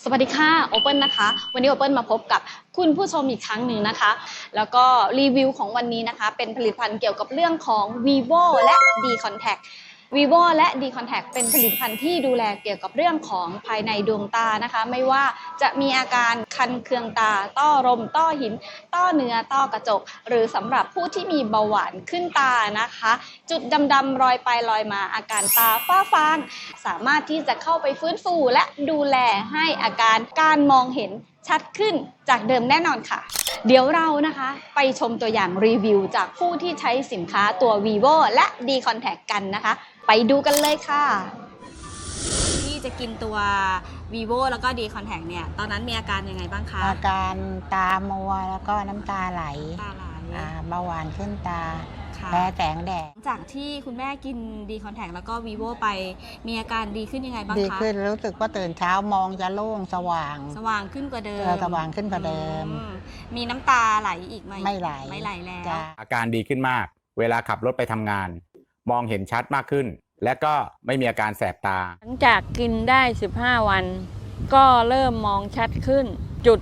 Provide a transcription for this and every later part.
สวัสดีค่ะโอเปิลนะคะ วันนี้โอเปิลมาพบกับคุณผู้ชมอีกครั้งหนึ่งนะคะ แล้วก็รีวิวของวันนี้นะคะ เป็นผลิตภัณฑ์เกี่ยวกับเรื่องของ vivo และ d contact vivo และ d contact เป็นผลิตภัณฑ์ที่ดูแลเกี่ยวกับเรื่องของภายในดวงตานะคะ ไม่ว่าจะมีอาการคันเคืองตา ต้อลมต้อหิน ต้อเนื้อต้อกระจก หรือสำหรับผู้ที่มีเบาหวานขึ้นตานะคะ จุดดำๆรอยไปลอยมาอาการตาฝ้าฟาง สามารถที่จะเข้าไปฟื้นฟูและดูแลให้อาการการมองเห็นชัดขึ้นจากเดิมแน่นอนค่ะ เดี๋ยวเรานะคะไปชมตัวอย่างรีวิวจากผู้ที่ใช้สินค้าตัว vivo และ d contact กันนะคะ ไปดูกันเลยค่ะที่จะกินตัว vivo แล้วก็ d contact เนี่ย ตอนนั้นมีอาการยังไงบ้างคะ อาการตามัวแล้วก็น้ำตาไหลตาไหล อ่าเบาหวานขึ้นตา ค่ะแพ้แสงแดดหลังจากที่คุณแม่กิน d contact แล้วก็ vivo ไปมีอาการดีขึ้นยังไงบ้างดีคะ ขึ้นรู้สึกว่าตื่นเช้ามองจะโล่งสว่าง สว่างขึ้นกว่าเดิมเออสว่างขึ้นกว่าเดิมอืมีน้ำตาไหลอีกไหมไม่ไหลไม่ไหลแล้ว จ้ะ อาการดีขึ้นมาก เวลาขับรถไปทำงาน มองเห็นชัดมากขึ้น และก็ไม่มีอาการแสบตา หลังจากกินได้ 15 วัน ก็เริ่มมองชัดขึ้น จุด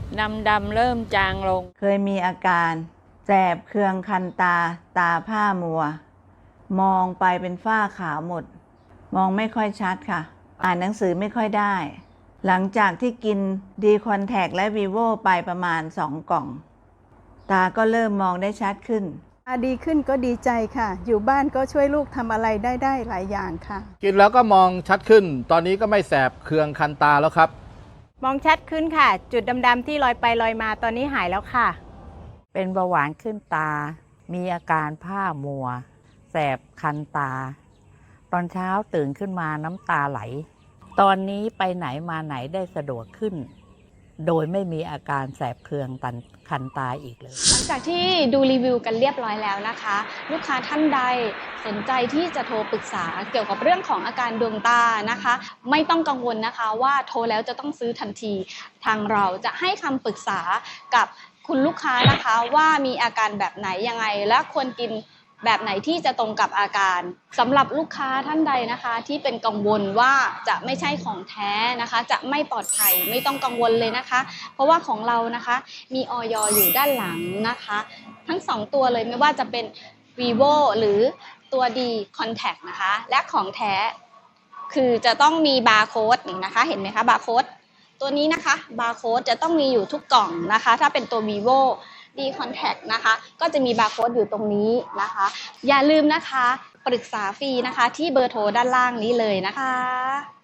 ดำๆเริ่มจางลง เคยมีอาการ แสบเคืองคันตาตาผ้ามัว มองไปเป็นฝ้าขาวหมด มองไม่ค่อยชัดค่ะ อ่านหนังสือไม่ค่อยได้ หลังจากที่กินดีคอนแทคและวีโวไปประมาณ2กล่อง ตาก็เริ่มมองได้ชัดขึ้นอาดีขึ้นก็ดีใจค่ะ อยู่บ้านก็ช่วยลูกทำอะไรได้ได้หลายอย่างค่ะ กินแล้วก็มองชัดขึ้น ตอนนี้ก็ไม่แสบเคืองคันตาแล้วครับ มองชัดขึ้นค่ะ จุดดำๆที่ลอยไปลอยมาตอนนี้หายแล้วค่ะ เป็นเบาหวานขึ้นตา มีอาการผ้ามัว แสบคันตา ตอนเช้าตื่นขึ้นมาน้ำตาไหล ตอนนี้ไปไหนมาไหนได้สะดวกขึ้น โดยไม่มีอาการแสบเคืองตันคันตาอีกเลย หลังจากที่ดูรีวิวกันเรียบร้อยแล้วนะคะ ลูกค้าท่านใดสนใจที่จะโทรปรึกษาเกี่ยวกับเรื่องของอาการดวงตานะคะ ไม่ต้องกังวลนะคะว่าโทรแล้วจะต้องซื้อทันที ทางเราจะให้คำปรึกษากับ คุณลูกค้านะคะว่ามีอาการแบบไหนยังไง และควรกินแบบไหนที่จะตรงกับอาการสำหรับลูกค้าท่านใดนะคะ ที่เป็นกังวลว่าจะไม่ใช่ของแท้นะคะ จะไม่ปลอดภัยไม่ต้องกังวลเลยนะคะ เพราะว่าของเรานะคะ มีออยอยู่ด้านหลังนะคะ ทั้ง 2 ตัวเลยไม่ว่าจะเป็น vivo หรือตัว d contact นะคะ และของแท้คือจะต้องมีบาร์โค้ดนี่นะคะ เห็นไหมคะบาร์โค้ด ตัวนี้นะคะบาร์โค้ดจะต้องมีอยู่ทุกกล่องนะคะ ถ้าเป็นตัว vivo d contact นะคะ ก็จะมีบาร์โค้ดอยู่ตรงนี้นะคะ อย่าลืมนะคะ ปรึกษาฟรีนะคะ ที่เบอร์โทรด้านล่างนี้เลยนะคะ